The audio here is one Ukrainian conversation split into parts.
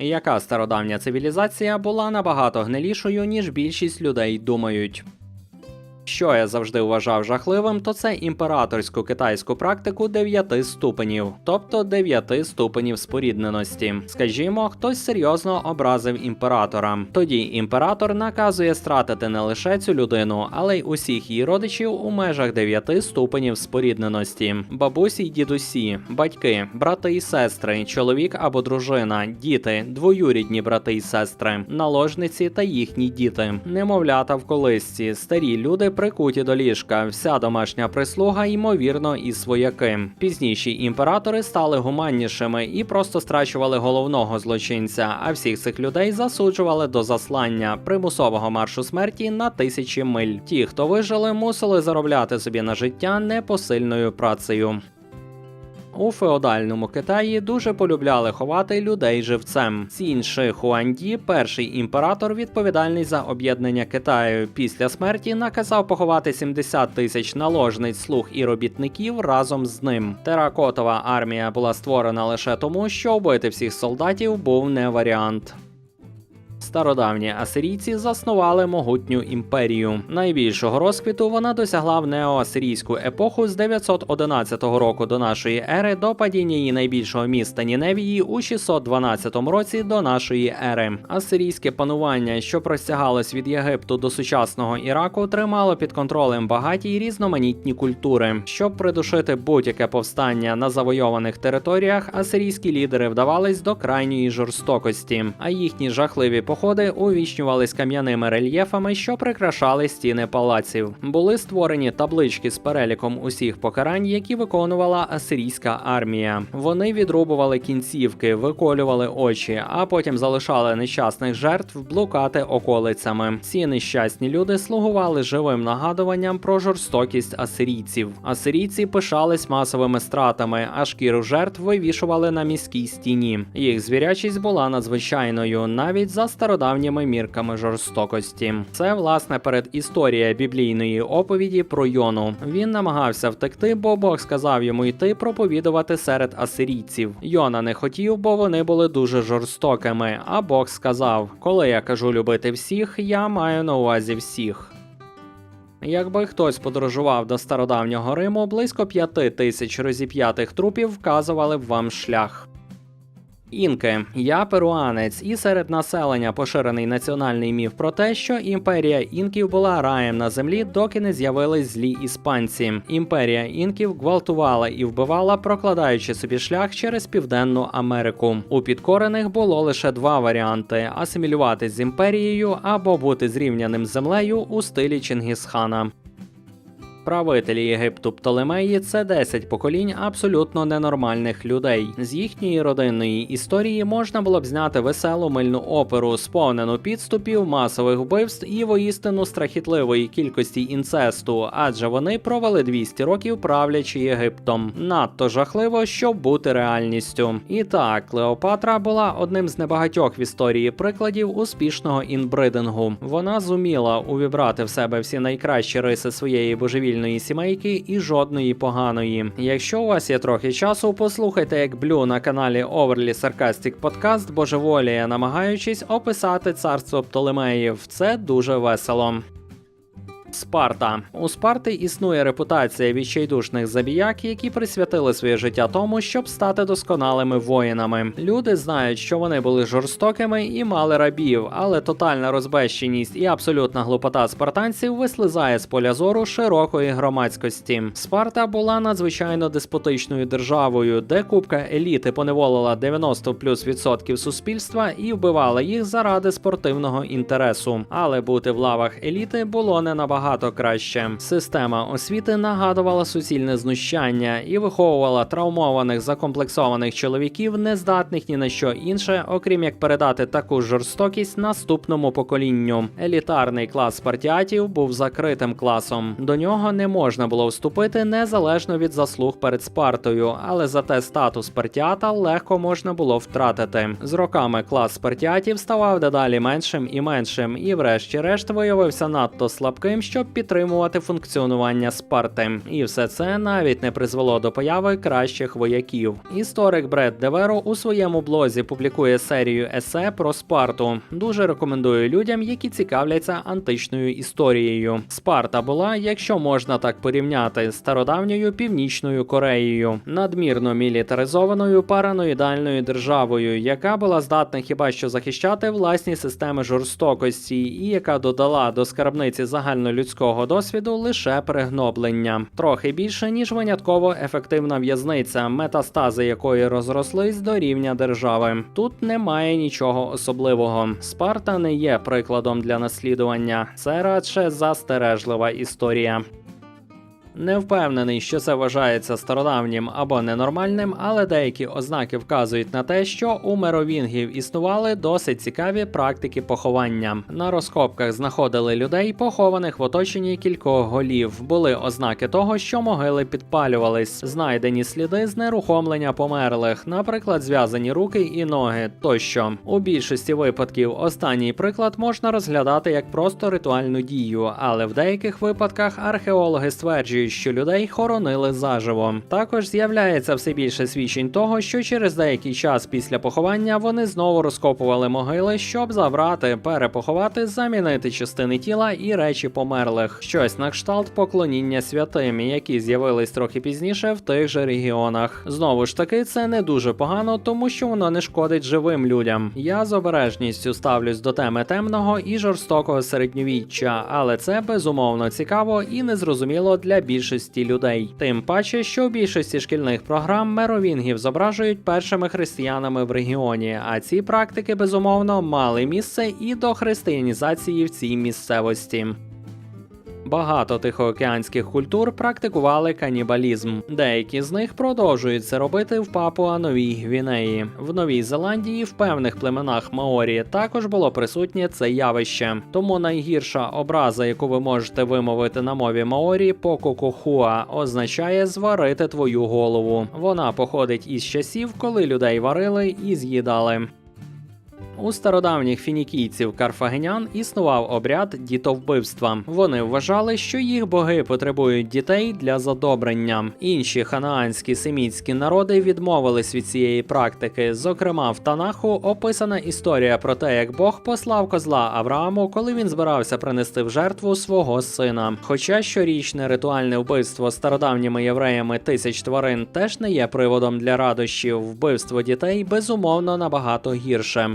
яка стародавня цивілізація була набагато гнилішою, ніж більшість людей думають. Що я завжди вважав жахливим, то це імператорську китайську практику дев'яти ступенів, тобто дев'яти ступенів спорідненості. Скажімо, хтось серйозно образив імператора. Тоді імператор наказує стратити не лише цю людину, але й усіх її родичів у межах дев'яти ступенів спорідненості: бабусі й дідусі, батьки, брати і сестри, чоловік або дружина, діти, двоюрідні брати і сестри, наложниці та їхні діти, немовлята в колисці, старі люди прикуті до ліжка, вся домашня прислуга, ймовірно, і свояки. Пізніші імператори стали гуманнішими і просто страчували головного злочинця, а всіх цих людей засуджували до заслання примусового маршу смерті на тисячі миль. Ті, хто вижили, мусили заробляти собі на життя непосильною працею. У феодальному Китаї дуже полюбляли ховати людей живцем. Цінь Ши Хуанді, перший імператор, відповідальний за об'єднання Китаю, після смерті наказав поховати 70 тисяч наложниць, слуг і робітників разом з ним. Теракотова армія була створена лише тому, що вбити всіх солдатів був не варіант. Стародавні асирійці заснували могутню імперію. Найбільшого розквіту вона досягла в неоасирійську епоху з 911 року до нашої ери до падіння її найбільшого міста Ніневії у 612 році до нашої ери. Асирійське панування, що простягалось від Єгипту до сучасного Іраку, тримало під контролем багаті й різноманітні культури. Щоб придушити будь-яке повстання на завойованих територіях, асирійські лідери вдавались до крайньої жорстокості, а їхні жахливі походи увічнювались кам'яними рельєфами, що прикрашали стіни палаців. Були створені таблички з переліком усіх покарань, які виконувала асирійська армія. Вони відрубували кінцівки, виколювали очі, а потім залишали нещасних жертв блукати околицями. Ці нещасні люди слугували живим нагадуванням про жорстокість асирійців. Асирійці пишались масовими стратами, а шкіру жертв вивішували на міській стіні. Їх звірячість була надзвичайною, навіть за стародавніми мірками жорстокості. Це власне перед історія біблійної оповіді про Йону. Він намагався втекти, бо Бог сказав йому йти проповідувати серед асирійців. Йона не хотів, бо вони були дуже жорстокими. А Бог сказав: Коли я кажу любити всіх, я маю на увазі всіх. Якби хтось подорожував до стародавнього Риму, близько п'яти тисяч розіп'ятих трупів вказували б вам шлях. Інки, я перуанець, і серед населення поширений національний міф про те, що імперія інків була раєм на землі, доки не з'явились злі іспанці. Імперія інків гвалтувала і вбивала, прокладаючи собі шлях через південну Америку. У підкорених було лише два варіанти: асимілюватись з імперією або бути зрівняним з землею у стилі Чингісхана. Правителі Єгипту Птолемеї це 10 поколінь абсолютно ненормальних людей. З їхньої родинної історії можна було б зняти веселу мильну оперу, сповнену підступів, масових вбивств і воістину страхітливої кількості інцесту, адже вони провели 200 років правлячи Єгиптом. Надто жахливо, щоб бути реальністю. І так, Клеопатра була одним з небагатьох в історії прикладів успішного інбридингу. Вона зуміла увібрати в себе всі найкращі риси своєї божевільної сімейки і жодної поганої. Якщо у вас є трохи часу, послухайте, як Блю на каналі Overly Sarcastic Podcast божеволіє, намагаючись описати царство Птолемеїв. Це дуже весело. Спарта у Спарти існує репутація відчайдушних забіяк, які присвятили своє життя тому, щоб стати досконалими воїнами. Люди знають, що вони були жорстокими і мали рабів, але тотальна розбещеність і абсолютна глупота спартанців вислизає з поля зору широкої громадськості. Спарта була надзвичайно деспотичною державою, де купка еліти поневолила 90 плюс відсотків суспільства і вбивала їх заради спортивного інтересу. Але бути в лавах еліти було не набагато краще. Система освіти нагадувала суцільне знущання і виховувала травмованих закомплексованих чоловіків, не здатних ні на що інше, окрім як передати таку жорстокість наступному поколінню. Елітарний клас спартіатів був закритим класом. До нього не можна було вступити незалежно від заслуг перед Спартою, але зате статус спартіата легко можна було втратити. З роками клас спартіатів ставав дедалі меншим і меншим, і, врешті-решт, виявився надто слабким, щоб підтримувати функціонування Спарти. І все це навіть не призвело до появи кращих вояків. Історик Бред Деверо у своєму блозі публікує серію есе про Спарту. Дуже рекомендую людям, які цікавляться античною історією. Спарта була, якщо можна так порівняти, стародавньою північною Кореєю, надмірно мілітаризованою параноїдальною державою, яка була здатна хіба що захищати власні системи жорстокості, і яка додала до скарбниці загальнолюдського досвіду лише пригноблення, трохи більше ніж винятково ефективна в'язниця, метастази якої розрослись до рівня держави. Тут немає нічого особливого. Спарта не є прикладом для наслідування, це радше застережлива історія. Не впевнений, що це вважається стародавнім або ненормальним, але деякі ознаки вказують на те, що у меровінгів існували досить цікаві практики поховання. На розкопках знаходили людей, похованих в оточенні кількох голів. Були ознаки того, що могили підпалювались, знайдені сліди знерухомлення померлих, наприклад, зв'язані руки і ноги тощо. У більшості випадків останній приклад можна розглядати як просто ритуальну дію, але в деяких випадках археологи стверджують, що людей хоронили заживо. Також з'являється все більше свідчень того, що через деякий час після поховання вони знову розкопували могили, щоб забрати, перепоховати, замінити частини тіла і речі померлих. Щось на кшталт поклоніння святим, які з'явились трохи пізніше в тих же регіонах. Знову ж таки, це не дуже погано, тому що воно не шкодить живим людям. Я з обережністю ставлюсь до теми темного і жорстокого середньовіччя, але це безумовно цікаво і незрозуміло для більшості людей. Тим паче, що в більшості шкільних програм меровінгів зображують першими християнами в регіоні, а ці практики безумовно мали місце і до християнізації в цій місцевості. Багато тихоокеанських культур практикували канібалізм. Деякі з них продовжують це робити в Папуа Новій Гвінеї. В Новій Зеландії в певних племенах Маорі також було присутнє це явище. Тому найгірша образа, яку ви можете вимовити на мові Маорі, пококохуа, означає зварити твою голову. Вона походить із часів, коли людей варили і з'їдали. У стародавніх фінікійців карфагенян існував обряд дітовбивства. Вони вважали, що їх боги потребують дітей для задобрення. Інші ханаанські семітські народи відмовились від цієї практики. Зокрема, в Танаху описана історія про те, як Бог послав козла Аврааму, коли він збирався принести в жертву свого сина. Хоча щорічне ритуальне вбивство стародавніми євреями тисяч тварин теж не є приводом для радощів, вбивство дітей безумовно набагато гірше.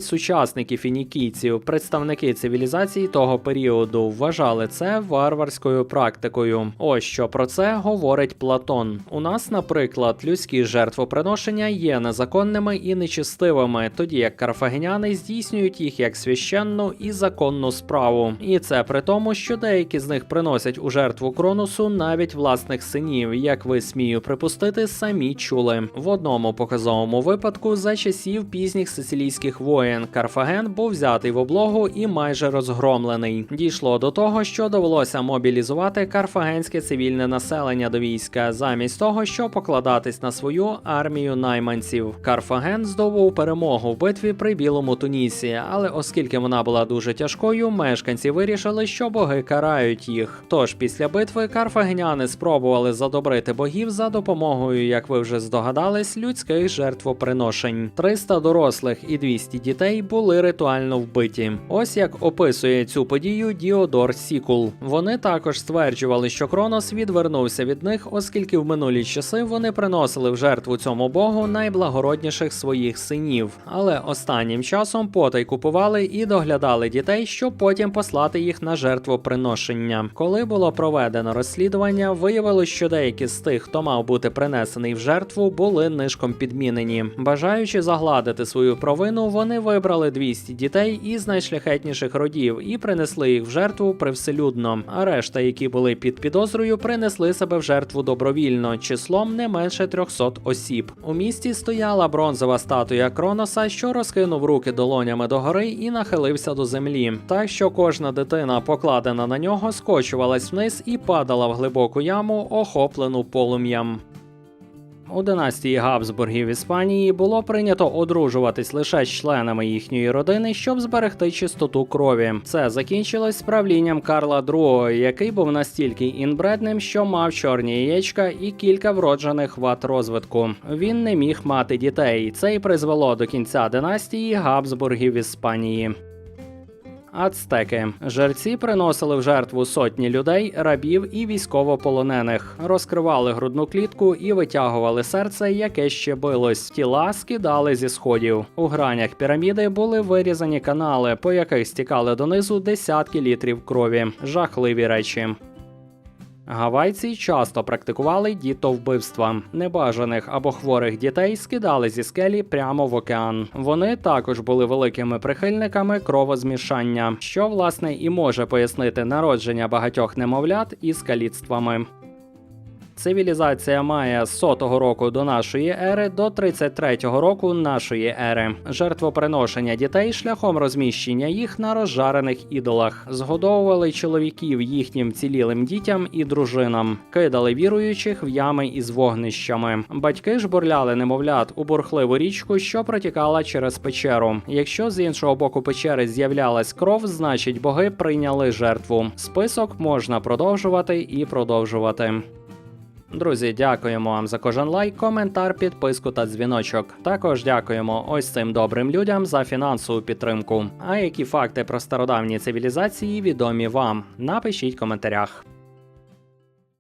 Сучасники фінікійців, представники цивілізації того періоду, вважали це варварською практикою. Ось що про це говорить Платон. У нас, наприклад, людські жертвоприношення є незаконними і нечистивими, тоді як карфагеняни здійснюють їх як священну і законну справу. І це при тому, що деякі з них приносять у жертву Кронусу навіть власних синів, як ви смію припустити, самі чули. В одному показовому випадку за часів пізніх сицилійських воїн Карфаген був взятий в облогу і майже розгромлений. Дійшло до того, що довелося мобілізувати карфагенське цивільне населення до війська, замість того, щоб покладатись на свою армію найманців. Карфаген здобув перемогу в битві при білому Тунісі, але оскільки вона була дуже тяжкою, мешканці вирішили, що боги карають їх. Тож після битви карфагеняни спробували задобрити богів за допомогою, як ви вже здогадались, людських жертвоприношень. 300 дорослих і 200 дітей були ритуально вбиті. Ось як описує цю подію Діодор Сікул. Вони також стверджували, що Кронос відвернувся від них, оскільки в минулі часи вони приносили в жертву цьому богу найблагородніших своїх синів. Але останнім часом потай купували і доглядали дітей, щоб потім послати їх на жертвоприношення. Коли було проведено розслідування, виявилось, що деякі з тих, хто мав бути принесений в жертву, були нишком підмінені. Бажаючи загладити свою провину, вони вибрали 200 дітей із найшляхетніших родів і принесли їх в жертву привселюдно. А решта, які були під підозрою, принесли себе в жертву добровільно, числом не менше 300 осіб. У місті стояла бронзова статуя Кроноса, що розкинув руки долонями догори і нахилився до землі, так що кожна дитина, покладена на нього, скочувалась вниз і падала в глибоку яму, охоплену полум'ям. У династії Габсбургів Іспанії було прийнято одружуватись лише з членами їхньої родини, щоб зберегти чистоту крові. Це закінчилось правлінням Карла II, який був настільки інбредним, що мав чорні яєчка і кілька вроджених вад розвитку. Він не міг мати дітей. Це й призвело до кінця династії Габсбургів Іспанії. Ацтеки жерці приносили в жертву сотні людей, рабів і військовополонених, розкривали грудну клітку і витягували серце, яке ще билось. Тіла скидали зі сходів. У гранях піраміди були вирізані канали, по яких стікали донизу десятки літрів крові. Жахливі речі. Гавайці часто практикували дітовбивства. Небажаних або хворих дітей скидали зі скелі прямо в океан. Вони також були великими прихильниками кровозмішання, що власне і може пояснити народження багатьох немовлят із каліцтвами. Цивілізація Майя з 100 року до нашої ери до 33-го року нашої ери. Жертвоприношення дітей шляхом розміщення їх на розжарених ідолах, згодовували чоловіків їхнім цілілим дітям і дружинам, кидали віруючих в ями із вогнищами. Батьки ж бурляли немовлят у бурхливу річку, що протікала через печеру. Якщо з іншого боку печери з'являлась кров, значить боги прийняли жертву. Список можна продовжувати і продовжувати. Друзі, дякуємо вам за кожен лайк, коментар, підписку та дзвіночок. Також дякуємо ось цим добрим людям за фінансову підтримку. А які факти про стародавні цивілізації відомі вам? Напишіть в коментарях.